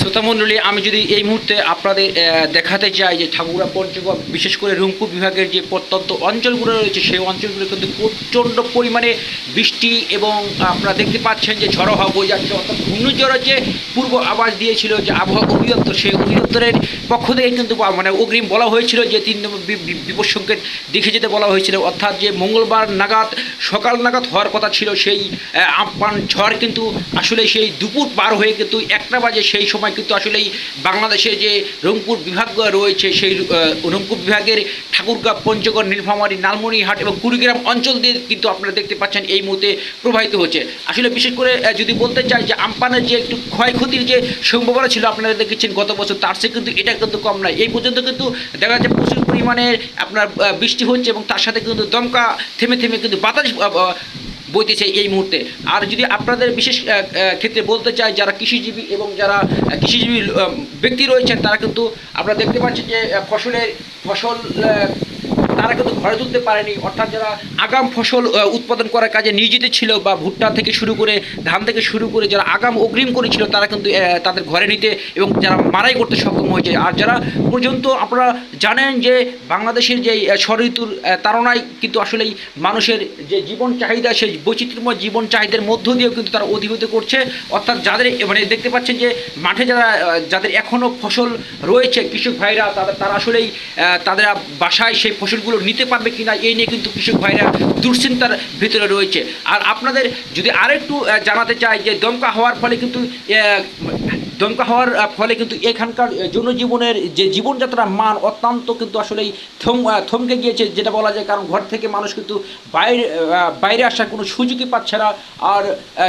শ্রোতামণ্ডলী, আমি যদি এই মুহূর্তে আপনাদের দেখাতে চাই যে ঠাকুরা পঞ্চগড়, বিশেষ করে রংপুর বিভাগের যে প্রত্যন্ত অঞ্চলগুলো রয়েছে, সেই অঞ্চলগুলো কিন্তু প্রচণ্ড পরিমাণে বৃষ্টি এবং আপনারা দেখতে পাচ্ছেন যে ঝড়ো হওয়া বয়ে যাচ্ছে, অর্থাৎ ঘূর্ণিঝড়ের যে পূর্ব আবাস দিয়েছিল যে আবহাওয়া অধিদপ্তর, সেই অধিদপ্তরের পক্ষ থেকে কিন্তু মানে অগ্রিম বলা হয়েছিল যে তিন নম্বর বিপদ সংকেত দেখে যেতে বলা হয়েছিল, অর্থাৎ যে মঙ্গলবার নাগাদ, সকাল নাগাদ হওয়ার কথা ছিল, সেই আমপান ঝড় কিন্তু আসলে সেই দুপুর পার হয়ে কিন্তু একটা বাজে সেই সময় কিন্তু আসলেই বাংলাদেশে যে রংপুর বিভাগ রয়েছে, সেই রংপুর বিভাগের ঠাকুরগাঁ, পঞ্চগড়, নীলফামারী লালমনিরহাট এবং কুড়িগ্রাম অঞ্চল দিয়ে কিন্তু আপনারা দেখতে পাচ্ছেন এই মুহূর্তে প্রবাহিত হচ্ছে। আসলে বিশেষ করে যদি বলতে চাই যে আমপানের যে একটু ক্ষয়ক্ষতির যে সম্ভাবনা ছিল, আপনারা দেখেছেন গত বছর, তার সে কিন্তু এটা কিন্তু কম নয়। এই পর্যন্ত কিন্তু দেখা যাচ্ছে প্রচুর পরিমাণে আপনার বৃষ্টি হচ্ছে এবং তার সাথে কিন্তু দমকা থেমে থেমে কিন্তু বাতাস বইতেছে এই মুহূর্তে। আর যদি আপনাদের বিশেষ ক্ষেত্রে বলতে চাই, যারা কৃষিজীবী এবং যারা কৃষিজীবী ব্যক্তি রয়েছেন, তারা কিন্তু আপনারা দেখতে পাচ্ছেন যে ফসলের, ফসল তারা কিন্তু ঘরে তুলতে পারেনি। অর্থাৎ যারা আগাম ফসল উৎপাদন করার কাজে নিয়োজিত ছিল বা ভুট্টা থেকে শুরু করে ধান থেকে শুরু করে যারা আগাম অগ্রিম করেছিল তারা কিন্তু তাদের ঘরে নিতে এবং যারা মারাই করতে সক্ষম হয়েছে। আর যারা পর্যন্ত আপনারা জানেন যে বাংলাদেশের যে আহ, ষড় ঋতুর আহ, কিন্তু আসলেই মানুষের যে জীবন চাহিদা সেই বৈচিত্র্যময় জীবন চাহিদার মধ্য দিয়েও কিন্তু তারা অধিভূত করছে। অর্থাৎ যাদের মানে দেখতে পাচ্ছেন যে মাঠে যারা যাদের এখনও ফসল রয়েছে কৃষক ভাইরা তারা তারা আসলেই তাদের বাসায় সেই ফসলগুলো নিতে পারবে কিনা, এই নিয়ে কিন্তু কৃষক ভাইরা দুশ্চিন্তার ভিতরে রয়েছে। আর আপনাদের যদি আরেকটু জানাতে চাই যে দমকা হওয়ার ফলে কিন্তু দমকা হওয়ার ফলে কিন্তু এখানকার জনজীবনের যে জীবনযাত্রার মান অত্যন্ত কিন্তু আসলেই থম থমকে গিয়েছে যেটা বলা যায়, কারণ ঘর থেকে মানুষ কিন্তু বাইরে বাইরে আসার কোনো সুযোগই পাচ্ছে না। আর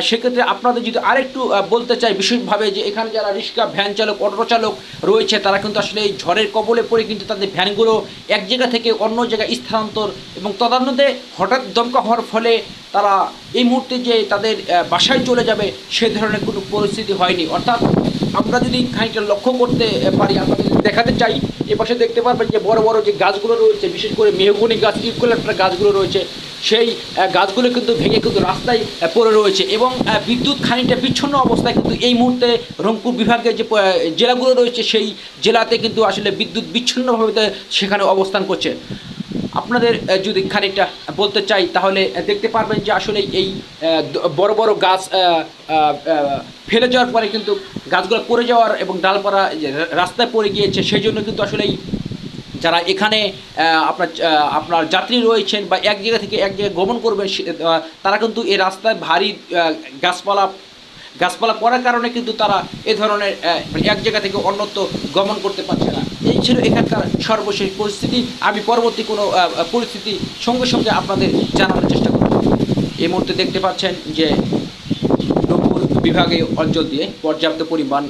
সেক্ষেত্রে আপনাদের যদি আরেকটু বলতে চাই বিশেষভাবে যে এখানে যারা রিক্সা ভ্যান চালক, অটো চালক রয়েছে, তারা কিন্তু আসলে এই ঝড়ের কবলে পড়ে কিন্তু তাদের ভ্যানগুলো এক জায়গা থেকে অন্য জায়গায় স্থানান্তর এবং তদান্নতে হঠাৎ দমকা হওয়ার ফলে তারা এই মুহূর্তে যে তাদের বাসায় চলে যাবে, সে ধরনের কোনো পরিস্থিতি হয়নি। অর্থাৎ আমরা যদি খানিকটা লক্ষ্য করতে পারি আমরা দেখাতে চাই। এ পাশে দেখতে পারবেন যে বড় বড় যে গাছগুলো রয়েছে, বিশেষ করে মেহগুনি গাছ ইউকুলেটার গাছগুলো রয়েছে, সেই গাছগুলো কিন্তু ভেঙে কিন্তু রাস্তায় পড়ে রয়েছে এবং বিদ্যুৎ খানিকটা বিচ্ছন্ন অবস্থায় কিন্তু এই মুহূর্তে রংপুর বিভাগের যে জেলাগুলো রয়েছে, সেই জেলাতে কিন্তু আসলে বিদ্যুৎ বিচ্ছিন্নভাবে সেখানে অবস্থান করছে। আপনাদের যদি খানিকটা বলতে চাই তাহলে দেখতে পারবেন যে আসলে এই বড় বড় গাছ ফেলে যাওয়ার পরে কিন্তু গাছগুলো পড়ে যাওয়ার এবং ডালপালা যে রাস্তায় পড়ে গিয়েছে সেই জন্য কিন্তু আসলেই যারা এখানে আপনার আপনার যাত্রী রয়েছেন বা এক জায়গা থেকে এক জায়গায় গমন করবেন তারা কিন্তু এই রাস্তায় ভারী গাছপালা গাছপালা পড়ার কারণে কিন্তু তারা এ ধরনের এক জায়গা থেকে অন্যত্র গমন করতে পারছে না। এই ছিল এখানকার সর্বশেষ পরিস্থিতি। আমি পরবর্তী কোনো পরিস্থিতি সঙ্গে সঙ্গে আপনাদের জানানোর চেষ্টা করব। এই মুহূর্তে দেখতে পাচ্ছেন যে বিভাগে অঞ্চল দিয়ে পর্যাপ্ত পরিমাণ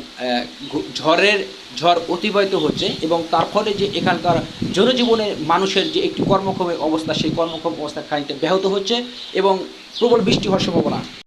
ঝড়ের, ঝড় অতিবাহিত হচ্ছে এবং তার ফলে যে এখানকার জনজীবনে মানুষের যে একটি কর্মক্ষমের অবস্থা, সেই কর্মক্ষম অবস্থা খানিকটা ব্যাহত হচ্ছে এবং প্রবল বৃষ্টি হওয়ার সম্ভাবনা